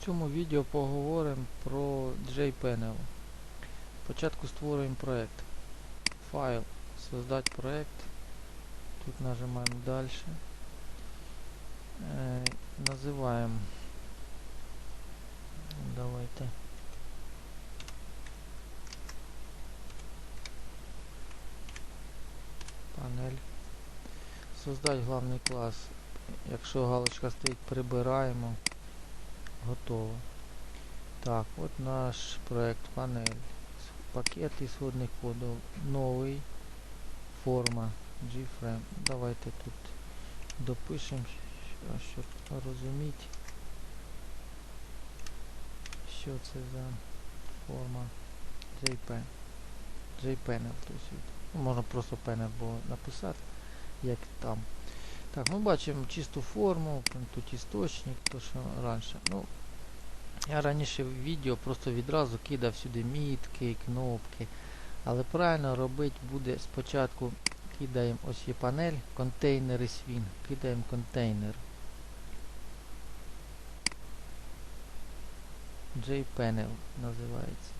В цьому відео поговоримо про JPanel. Спочатку створюємо проект. Файл, создать проект. Тут нажимаємо дальше. Е, називаємо. Давайте. Панель. Создать главний клас. Якщо галочка стоїть, прибираємо. Готово. Так, от наш проект панель. Пакет ісходних кодів. Новий. Форма. GFrame. Давайте тут допишемо, щоб розуміти, що це за форма. JPanel. Тобто, ну, можна просто panel було написати, як там. Так, ми бачимо чисту форму, тут істочник, то що раніше. Ну, я раніше в відео просто відразу кидав сюди мітки, кнопки. Але правильно робити буде спочатку кидаємо ось є панель, контейнери свін, кидаємо контейнер. JPanel називається.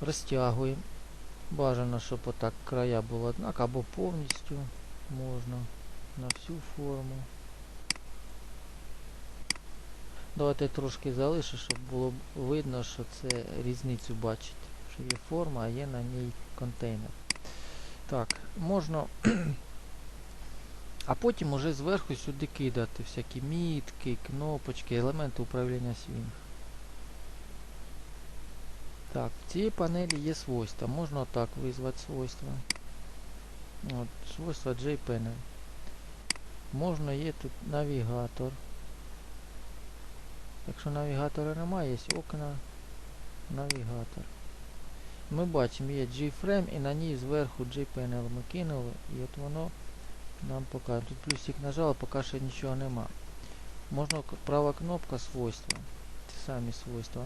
Розтягуємо. Бажано, щоб отак края були однак, або повністю можна на всю форму. Давайте трошки залишу, щоб було видно, що це різницю бачить. Що є форма, а є на ній контейнер. Так, можна. а потім уже зверху сюди кидати всякі мітки, кнопочки, елементи управління свінг. Так, в цій панелі є свойства. Можна отак визвати свойства. От, свойства JPanel. Можна є тут навігатор. Якщо навігатора немає, є окна, навігатор. Ми бачимо, є G-Frame і на ній зверху JPanel ми кинули і от воно нам покаже. Тут плюсик нажали, поки ще нічого нема. Можна права кнопка свойства. Ті самі свойства.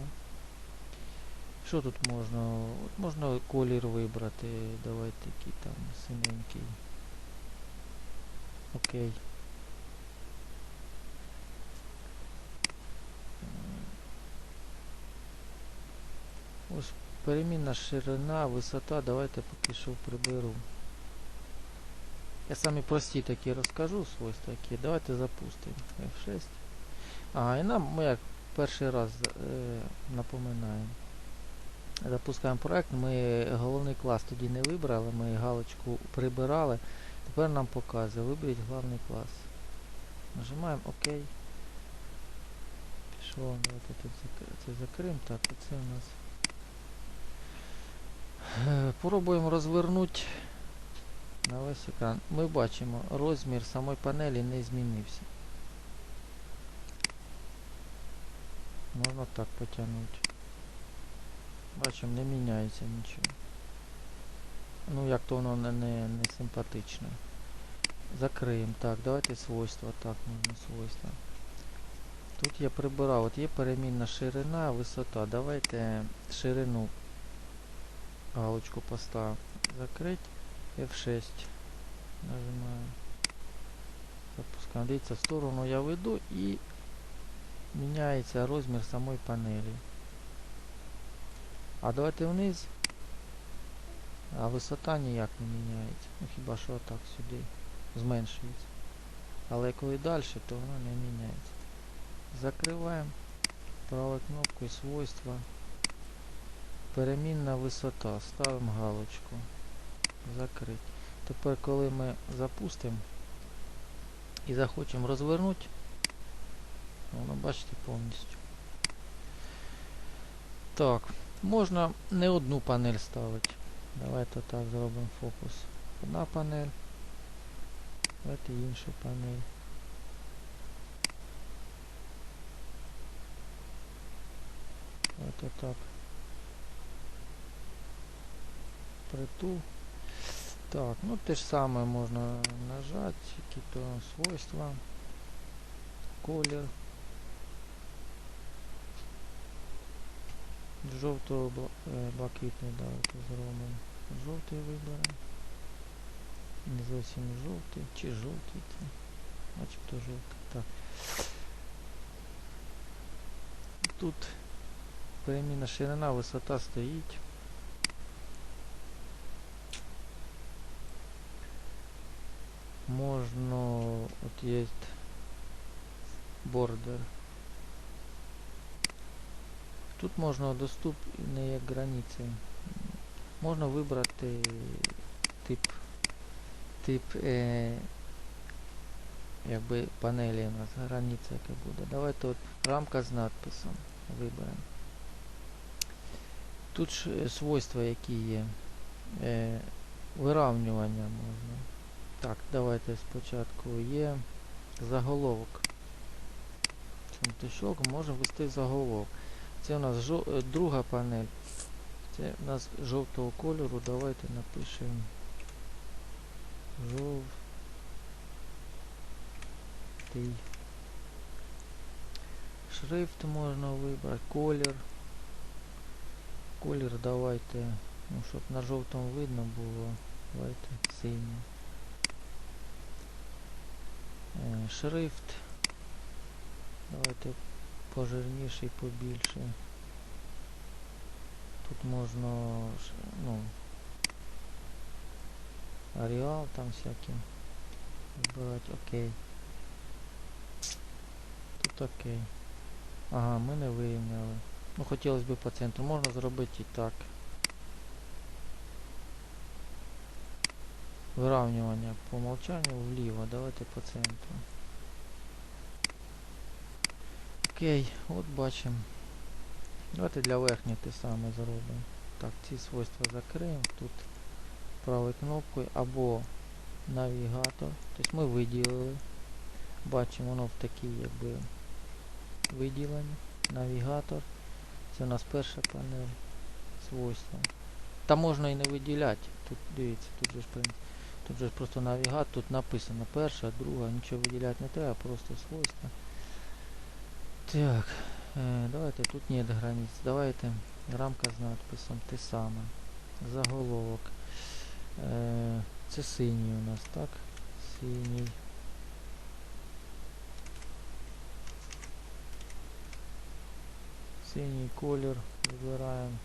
Що тут можна? От можна колір вибрати. Давайте який там синенький. Окей. Ось перемінна ширина, висота, давайте поки що приберу. Я самі прості такі розкажу свойства які. Давайте запустимо F6. Ага, і нам ми як перший раз е, напоминаємо. Запускаємо проект, ми головний клас тоді не вибрали, ми галочку прибирали. Тепер нам показує, виберіть головний клас. Нажимаємо ОК. Пішло, давайте тут це закриємо. Так, оце у нас. Пробуємо розвернути на весь екран. Ми бачимо, розмір самої панелі не змінився. Можна так потягнути. Бачимо, не міняється нічого. Ну як то воно не, не, не симпатичне. Закриємо. Так, давайте свойства. Так, можна свойства. Тут я прибирав, от є перемінна ширина, висота. Давайте ширину галочку поставив. Закрить. F6. Нажимаю. Запускаємо. Дивіться, в сторону я веду і міняється розмір самої панелі. А давайте вниз. А висота ніяк не міняється. Ну хіба що отак сюди зменшується. Але коли далі, то воно не міняється. Закриваємо правою кнопкою свойства. Перемінна висота. Ставимо галочку. Закрити. Тепер коли ми запустимо і захочемо розвернути, воно бачите повністю. Так, можна не одну панель ставити. Давайте так зробимо фокус. Одна панель. Давайте інша панель. Давайте так. Притул. Так, ну те ж саме можна нажати, які-то свойства. Колір. Жовтого бла- блакитний давайте зробимо. Жовтий виберемо. Не зовсім жовтий. Чи жовтий це? Начебто жовтий. Так. тут перемінна ширина, висота стоїть. Можно, вот есть бордер. Тут можна доступ не як границі. Можна вибрати тип тип е, якби панелі у нас границя яка буде. Давайте от рамка з надписом виберемо. Тут ж е, свойства які є. Е, виравнювання можна. Так, давайте спочатку є заголовок. Цим тишок можемо ввести заголовок. Це у нас жо... е, друга панель. Це у нас жовтого кольору. Давайте напишемо жовтий. Шрифт можна вибрати, колір. Колір давайте, ну щоб на жовтому видно було. Давайте синій. Е, Шрифт. Давайте пожирніший, побільше. Тут можна, ну, Аріал там всякі вибирати, окей. Тут окей. Ага, ми не вирівняли. Ну, хотілося б по центру. Можна зробити і так. Виравнювання по умолчанню вліво. Давайте по центру. Окей, от бачимо. Давайте для верхньої те саме зробимо. Так, ці свойства закриємо. Тут правою кнопкою або навігатор. Тобто ми виділили. Бачимо воно в такій якби виділенні. Навігатор. Це у нас перша панель. Свойства. Та можна і не виділяти. Тут дивіться, тут же ж прин- тут же просто навігатор, тут написано перша, друга, нічого виділяти не треба, просто свойства. Так, е, давайте тут нет границ. Давайте рамка з надписом те саме. Заголовок. Е, це синій у нас, так? Синій. Синій колір вибираємо.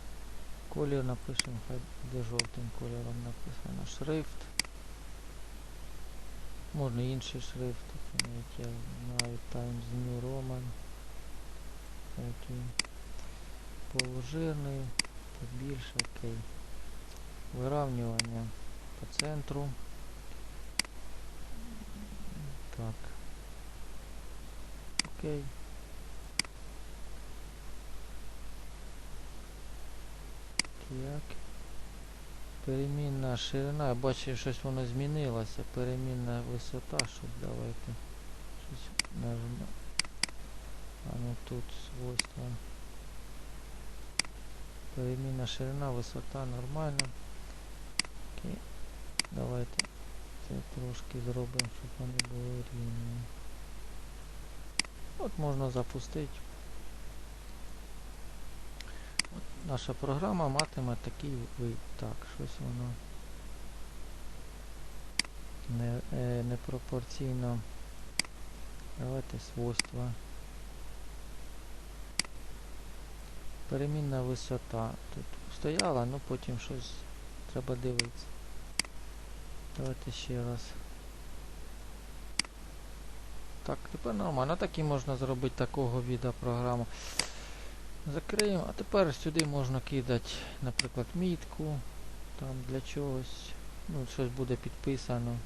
Колір напишемо, хай буде жовтим кольором написано. Шрифт. Можна інший шрифт, такий навіть я знаю Times New Roman. Окей. Полужирний, побільше, окей. Виравнювання по центру. Так. Окей. Так. Перемінна ширина. Я бачив, щось воно змінилося. Перемінна висота, щоб давайте. Щось нажмемо. А ну тут свойства. Перемінна ширина, висота нормально. Окей. Давайте це трошки зробимо, щоб вони були рівні. От можна запустити. От наша програма матиме такий вид. Так, щось воно не, е, непропорційно. Давайте свойства. Перемінна висота. Тут стояла, ну потім щось треба дивитися. Давайте ще раз. Так, тепер нормально. Так і можна зробити такого віда програму. Закриємо. А тепер сюди можна кидати, наприклад, мітку. Там для чогось. Ну, щось буде підписано.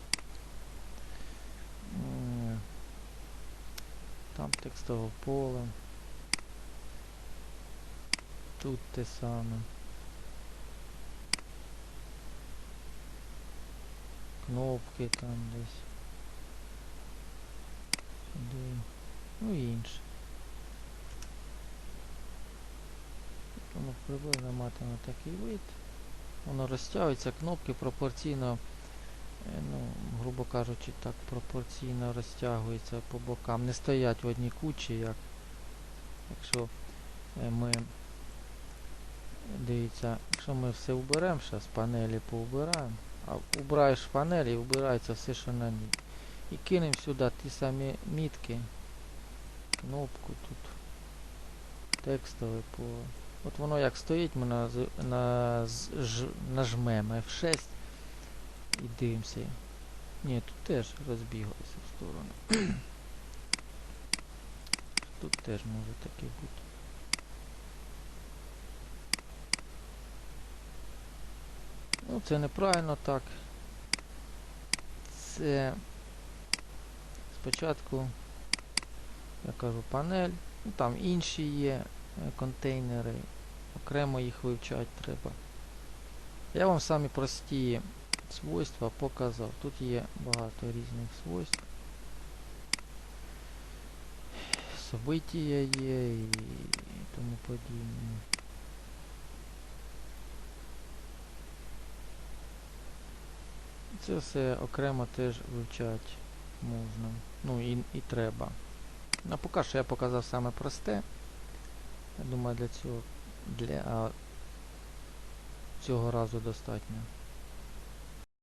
Там текстове поле. Тут те саме. Кнопки там десь. Сюди. Ну і інше. Воно приблизно матиме такий вид. Воно розтягується, кнопки пропорційно, е, ну, грубо кажучи, так пропорційно розтягуються по бокам. Не стоять в одній кучі, як якщо е, ми Дивіться, якщо ми все уберемо, зараз панелі поубираємо, а убираєш панелі і вбирається все, що на ній. І кинемо сюди ті самі мітки, кнопку тут. текстове поле. От воно як стоїть, ми на, на, нажмемо F6 і дивимося. Ні, тут теж розбіглося в сторону. Тут теж може таке бути. Ну, це неправильно так. Це спочатку, я кажу, панель, ну, там інші є е, контейнери, окремо їх вивчати треба. Я вам самі прості свойства показав. Тут є багато різних свойств. События є і тому подібне. Це все окремо теж вивчати можна. Ну і, і треба. А поки що я показав саме просте. Я думаю для цього для цього разу достатньо.